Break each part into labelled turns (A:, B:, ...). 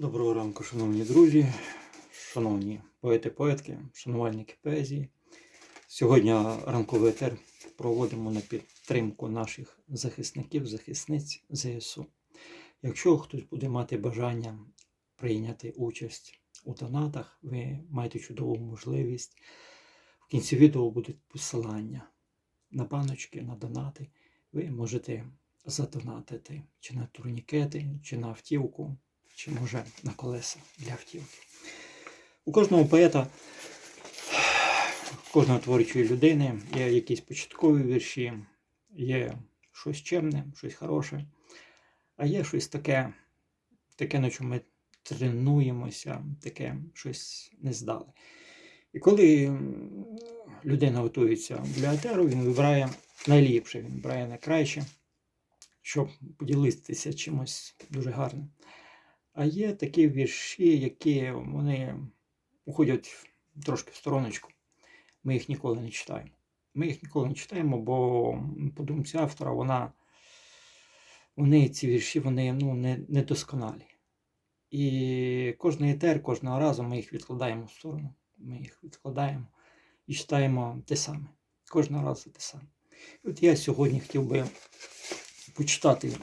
A: Доброго ранку, шановні друзі, шановні поети-поетки, шанувальники поезії. Сьогодні ранковий етер проводимо на підтримку наших захисників, захисниць ЗСУ. Якщо хтось буде мати бажання прийняти участь у донатах, ви маєте чудову можливість. В кінці відео будуть посилання на баночки, на донати. Ви можете задонатити чи на турнікети, чи на автівку, чи може на колеса для автівки. У кожного поета, у кожної творчої людини є якісь початкові вірші, є щось чемне, щось хороше, а є щось таке, таке, на чому ми тренуємося, таке щось не здали. І коли людина готується для етеру, він вибирає найліпше, він вибирає найкраще, щоб поділитися чимось дуже гарним. А є такі вірші, які вони уходять трошки в стороночку. Ми їх ніколи не читаємо. Ми їх ніколи не читаємо, бо по думці автора, вона, вони, ці вірші, вони ну, не, недосконалі. І кожний етер, кожного разу ми їх відкладаємо в сторону. Ми їх відкладаємо і читаємо те саме. Кожного разу те саме. От я сьогодні хотів би почитати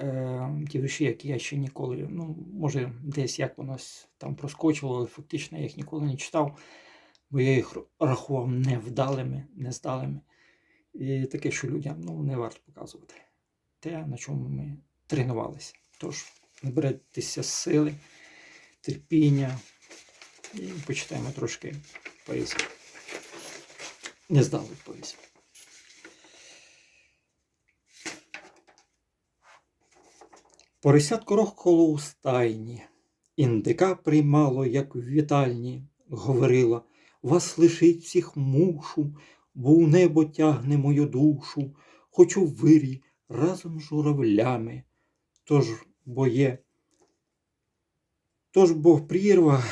A: е, ті вірші, які я ще ніколи, ну, може, десь як воно там проскочило, але фактично я їх ніколи не читав, бо я їх рахував невдалими, нездалими. І таке, що людям ну, не варто показувати. Те, на чому ми тренувалися. Тож, наберетеся сили, терпіння і почитаємо трошки поезії. Нездалої поезії. Поросятко рохколо у стайні, індика приймало, як в вітальні, говорила, вас лишить всіх мушу, бо у небо тягне мою душу, хочу в вирі разом з журавлями. Тож бо є, тож бо прірва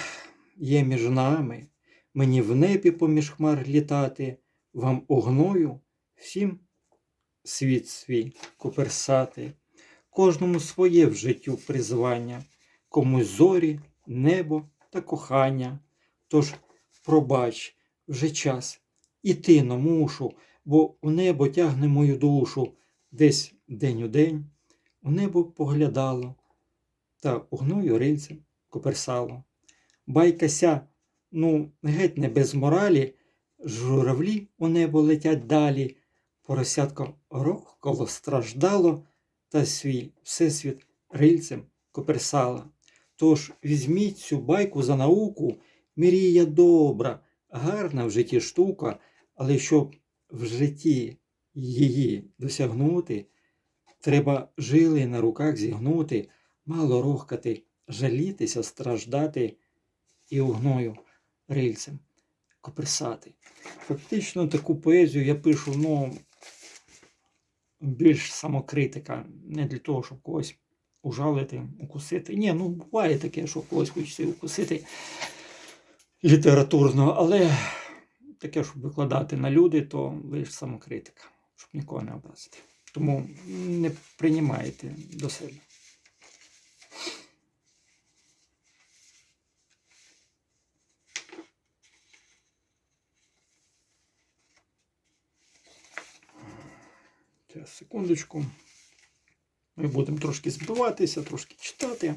A: є між нами, мені в небі поміж хмар літати, вам огною всім світ свій коперсати кожному своє в життю призвання, комусь зорі, небо та кохання. Тож, пробач, вже час, іти но мушу, бо у небо тягне мою душу, десь день у день у небо поглядало, та огною рильцем коперсало. Байка ся, ну, геть не без моралі, журавлі у небо летять далі, поросятко рохколо страждало, та свій всесвіт рильцем коперсала. Тож візьміть цю байку за науку, мрія добра, гарна в житті штука, але щоб в житті її досягнути, треба жили на руках зігнути, мало рохкати, жалітися, страждати і огною рильцем коперсати. Фактично таку поезію я пишу, ну, більш самокритика, не для того, щоб когось ужалити, укусити. Ні, ну буває таке, що когось хочеться укусити літературно, але таке, щоб викладати на люди, то лише самокритика, щоб нікого не образити. Тому не приймайте до себе. Зараз, секундочку. Ми будемо трошки збиватися, трошки читати.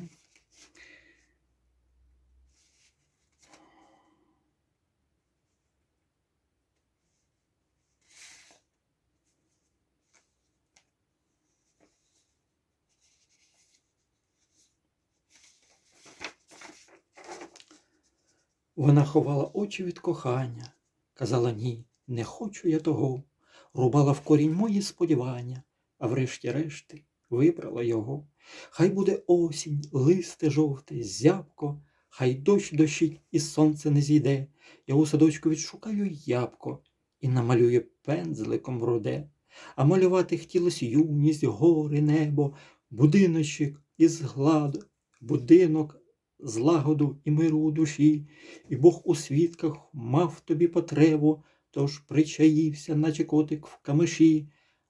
A: Вона ховала очі від кохання, казала ні, не хочу я того, рубала в корінь мої сподівання, а врешті-решти вибрала його. Хай буде осінь, листе жовте, зябко, хай дощ дощить і сонце не зійде. Я у садочку відшукаю ябко і намалює пензликом руде. А малювати хотілось юність, гори, небо, будиночок із гладу, будинок злагоду і миру у душі, і Бог у свідках мав тобі потребу, тож причаївся, наче котик в камиші,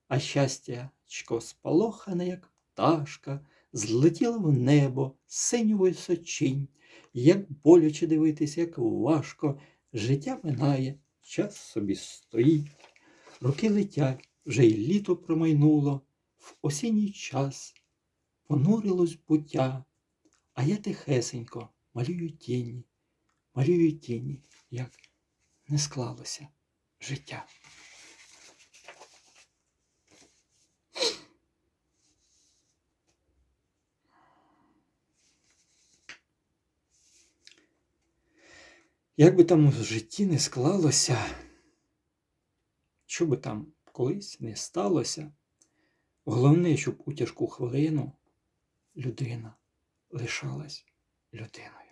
A: а щастячко сполохане, як пташка, злетіла в небо синю височинь. Як боляче дивитись, як важко, життя минає, час собі стоїть. Роки летять, вже й літо промайнуло, в осінній час понурилось буття, а я тихесенько малюю тіні, малюю тіні, як не склалося життя. Як би там в житті не склалося, що би там колись не сталося, головне, щоб у тяжку хвилину людина лишалась людиною.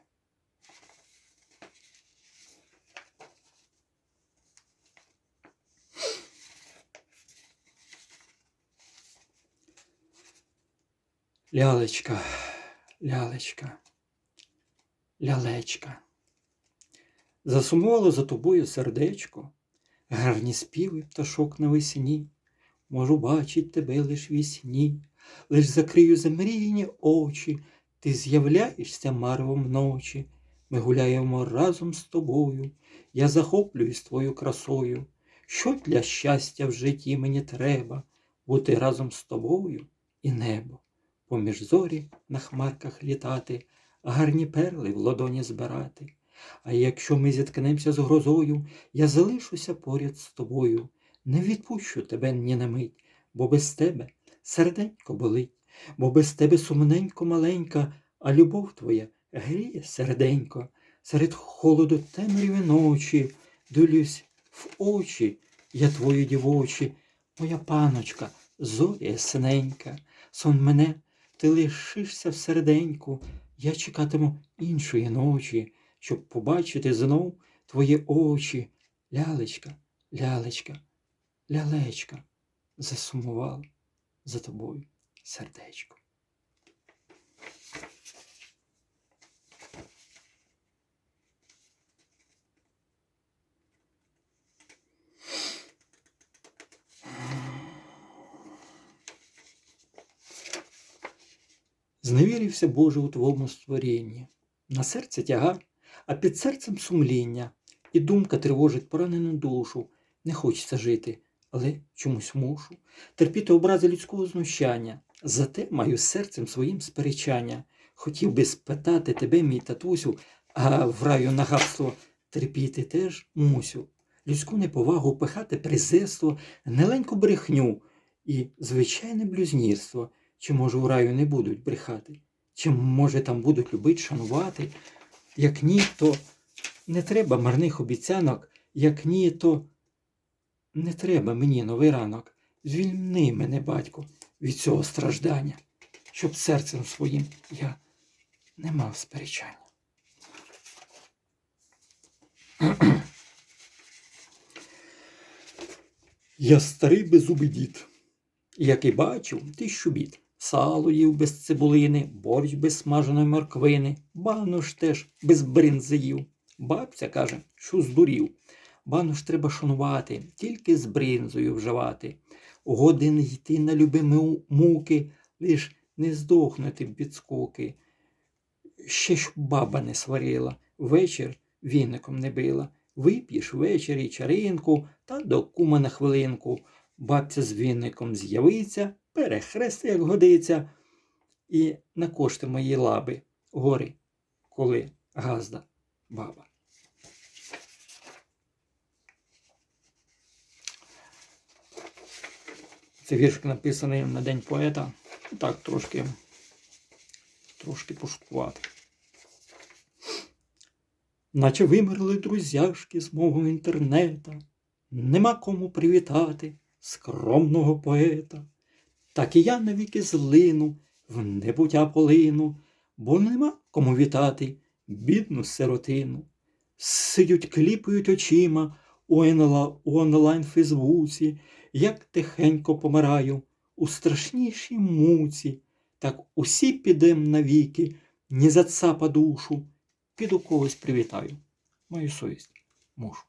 A: Лялечка, лялечка, лялечка. Засумувало за тобою сердечко, гарні співи пташок навесні. Можу бачить тебе лиш вісні, лиш закрию замріяні очі, ти з'являєшся марвом ночі. Ми гуляємо разом з тобою, я захоплююсь твою красою. Що для щастя в житті мені треба бути разом з тобою і небо, поміж зорі на хмарках літати, гарні перли в ладоні збирати. А якщо ми зіткнемося з грозою, я залишуся поряд з тобою, не відпущу тебе ні на мить, бо без тебе серденько болить, бо без тебе сумненько маленька, а любов твоя гріє серденько, серед холоду темряві ночі, дивлюсь в очі, я твої дівочі, моя паночка, зоря синенька, сон мене, ти лишишся всереденьку, я чекатиму іншої ночі щоб побачити знов твої очі, лялечка, лялечка, лялечка, засумував за тобою сердечко. Зневірився Боже у твоєму створінні, на серце тягар, а під серцем сумління, і думка тривожить поранену душу. Не хочеться жити, але чомусь мушу. Терпіти образи людського знущання. Зате маю серцем своїм сперечання. Хотів би спитати тебе, мій татусю, а в раю нагабство терпіти теж мусю. Людську неповагу пихати презирство, неленьку брехню і звичайне блюзнірство. Чи, може, у раю не будуть брехати? Чи, може, там будуть любити, шанувати? Як ні, то не треба марних обіцянок, як ні, то не треба мені новий ранок. Звільни мене, батько, від цього страждання, щоб серцем своїм я не мав сперечання. Я старий беззубий дід, як і бачив, тисячу бід. Сало їв без цибулини, борщ без смаженої морквини, бануш теж без бринзи їв. Бабця каже, що здурів. Бануш треба шанувати, тільки з бринзою вживати. Годин йти на любимі муки, лиш не здохнути від скуки. Ще ж баба не сварила, вечір віником не била. Вип'єш ввечері чаринку та до кума на хвилинку. Бабця з віником з'явиться, перехрести, як годиться, і на кошти мої лаби гори, коли газда баба. Це віршик написаний на День поета. Так, трошки, трошки пошукувати. Наче вимерли друзяшки з мого інтернета, нема кому привітати скромного поета. Так і я навіки злину, в небуття полину, бо нема кому вітати бідну сиротину. Сидють, кліпають очима у онлайн Фейсбуці, як тихенько помираю у страшнішій муці, так усі підем навіки, ні за цапа душу, піду когось привітаю. Мою совість мушу.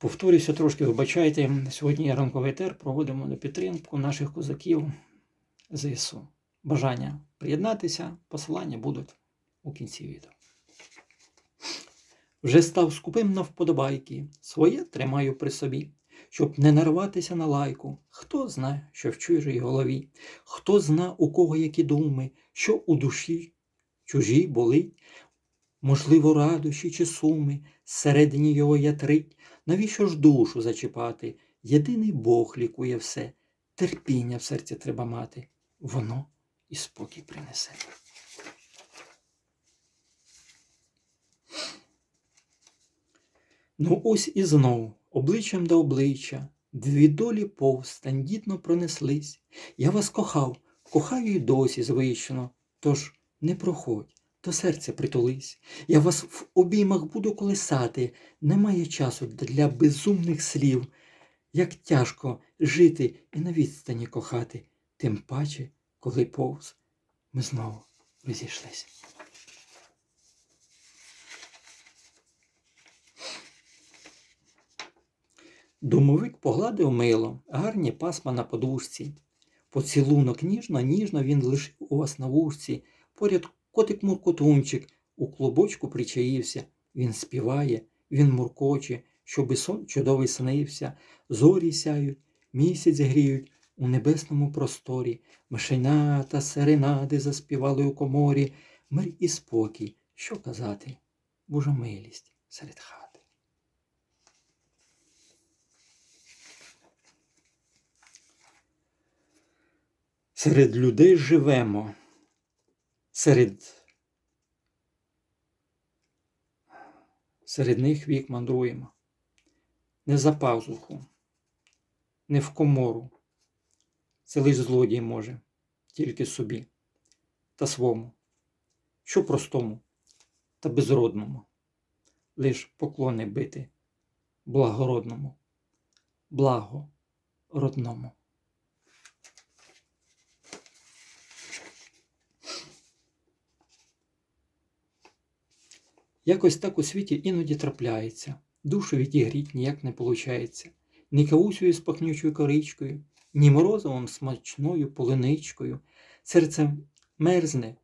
A: Повторюся трошки, вибачайте. Сьогодні ранковий тер проводимо на підтримку наших козаків ЗСУ. Бажання приєднатися, посилання будуть у кінці відео. Вже став скупим на вподобайки, своє тримаю при собі, щоб не нарватися на лайку. Хто зна, що в чужій голові, хто зна, у кого які думи, що у душі чужій болить, можливо, радощі чи суми, всередині його ятрить, навіщо ж душу зачіпати? Єдиний Бог лікує все, терпіння в серці треба мати, воно і спокій принесе. Ну ось і знов, обличчям до обличчя, дві долі повз тендітно пронеслись. Я вас кохав, кохаю й досі звично, тож не проходь, до серця притулись. Я вас в обіймах буду колесати, немає часу для безумних слів. Як тяжко жити і на відстані кохати, тим паче, коли повз ми знову розійшлися. Домовик погладив мило, гарні пасма на подушці. Поцілунок ніжно, ніжно він лишив у вас на вушці. Поряд котик муркотунчик у клубочку причаївся. Він співає, він муркоче, щоби сон чудовий снився. Зорі сяють, місяць гріють у небесному просторі. Мишеня та серенади заспівали у коморі. Мир і спокій, що казати, Божа милість серед хати. Серед людей живемо, серед, серед них вік мандруємо. Не за пазуху, не в комору. Це лиш злодій може, тільки собі та свому, що простому та безродному, лиш поклони бити благородному, благородному. Якось так у світі іноді трапляється, душу відігріть ніяк не получається, ні кавусею з пахнючою коричкою, ні морозовим смачною полиничкою. Серце мерзне,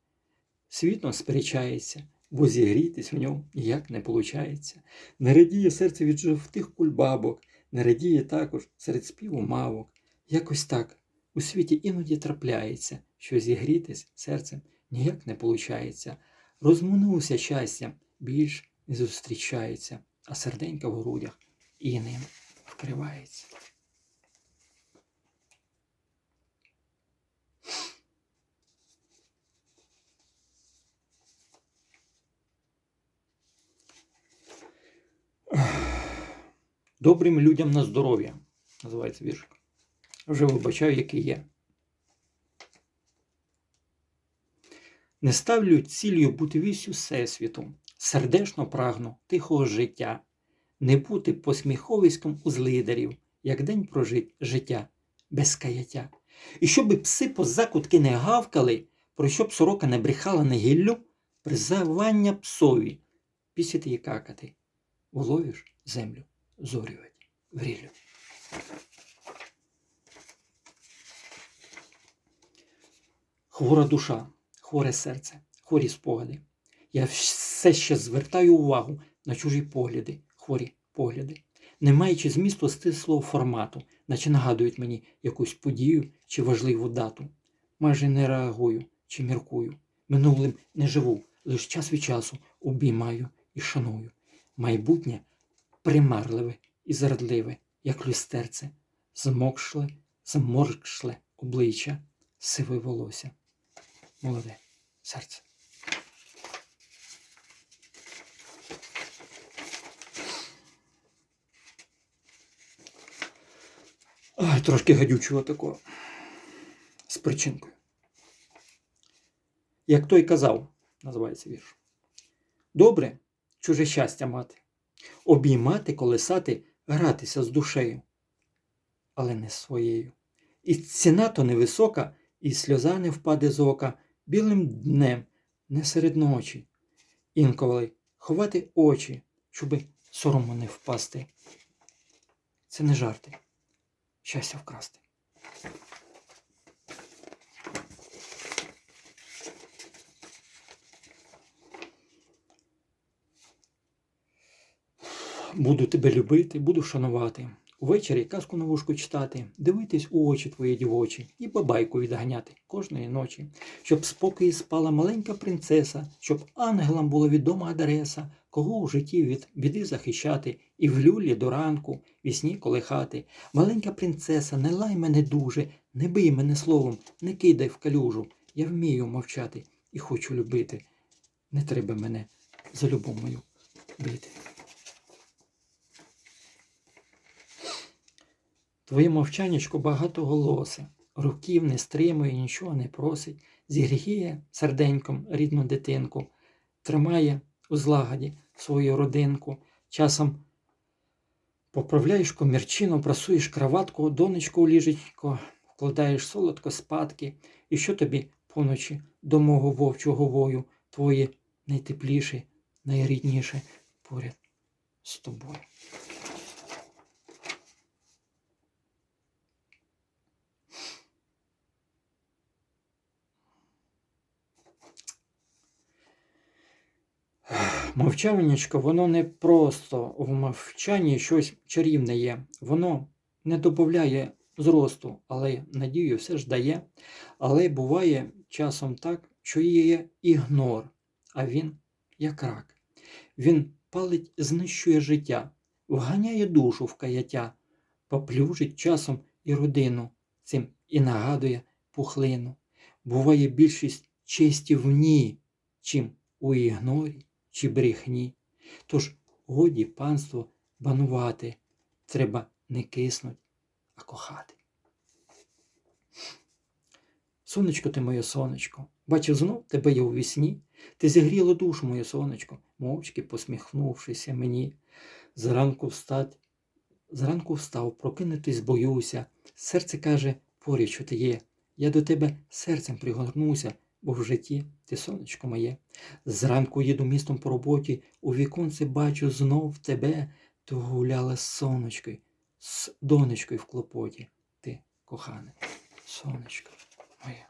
A: світом сперечається, бо зігрітись в ньому ніяк не получається. Не радіє серце від жовтих кульбабок, не радіє також серед співу мавок. Якось так у світі іноді трапляється, що зігрітись серцем ніяк не получається. Розминулося щастям, більш не зустрічається, а серденька в грудях і ним вкривається. Добрим людям на здоров'я, називається віршик. Вже вибачаю, який є. Не ставлю цілею бути вісю всесвіту, сердечно прагну тихого життя, не бути посміховиськом у злидарів, як день прожить життя без каяття. І щоби пси по закутки не гавкали, про щоб сорока не брехала на гіллю, призавання псові, пісяти і какати, воловіш землю зорювать в рілю. Хвора душа, хворе серце, хворі спогади. Я все ще звертаю увагу на чужі погляди, хворі погляди, не маючи змісту стислого формату, наче нагадують мені якусь подію чи важливу дату. Майже не реагую чи міркую. Минулим не живу, лише час від часу обіймаю і шаную. Майбутнє примарливе і зрадливе, як люстерце, змокшле, зморкшле обличчя, сиве волосся. Молоде серце. Трошки гадючого такого. З причинкою. Як той казав, називається вірш. Добре чуже щастя мати, обіймати, колесати, гратися з душею, але не своєю. І ціна то невисока, і сльоза не впаде з ока білим днем, не серед ночі. Інколи ховати очі, щоби сорому не впасти. Це не жарти. Щастя вкрасти. Буду тебе любити, буду шанувати. Увечері казку на вушку читати, дивитись у очі твої дівочі і бабайку відганяти кожної ночі, щоб спокій спала маленька принцеса, щоб ангелам була відома адреса, кого у житті від біди захищати, і в люлі до ранку, вісні колихати. Маленька принцеса, не лай мене дуже, не бий мене словом, не кидай в калюжу. Я вмію мовчати і хочу любити. Не треба мене за любов бити. Твоє мовчанечко багатоголосе, руків не стримує, нічого не просить, зігріє серденьком рідну дитинку, тримає у злагоді свою родинку, часом поправляєш комірчину, прасуєш краватку, донечку у ліжечко, вкладаєш солодко спадки, і що тобі поночі до мого вовчого вою, твоє найтепліше, найрідніше поряд з тобою. Мовчаннячко, воно не просто в мовчанні щось чарівне є. Воно не додає зросту, але надію все ж дає. Але буває часом так, що є ігнор, а він як рак. Він палить, знищує життя, вганяє душу в каяття, поплюжить часом і родину цим і нагадує пухлину. Буває більшість честі в ній, чим у ігнорі чи брехні. Тож годі панство банувати, треба не киснуть, а кохати. Сонечко ти моє сонечко, бачив знов тебе я у вісні, ти зігріло душу моє сонечко, мовчки посміхнувшися мені. Зранку встать, зранку встав, прокинутись боюся. Серце каже, поряд, що ти є. Я до тебе серцем пригорнуся, бо в житті ти сонечко моє. Зранку їду містом по роботі, у віконце бачу знов тебе, то гуляла з сонечкою, з донечкою в клопоті. Ти, кохане, сонечко моє.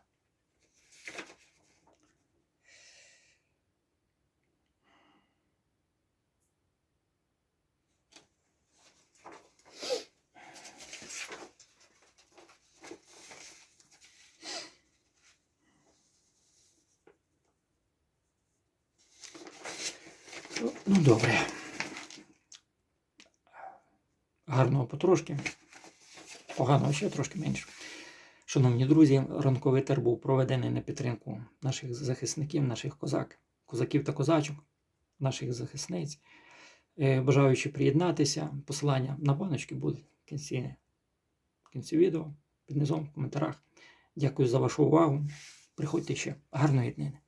A: Ну, добре. Гарного потрошки. Поганого ще трошки менше. Шановні друзі, ранковий тер був проведений на підтримку наших захисників, наших козак, козаків та козачок, наших захисниць. Е, Бажаючи приєднатися, посилання на баночки будуть в кінці, в кінці відео, під низом в коментарях. Дякую за вашу увагу. Приходьте ще. Гарної днини.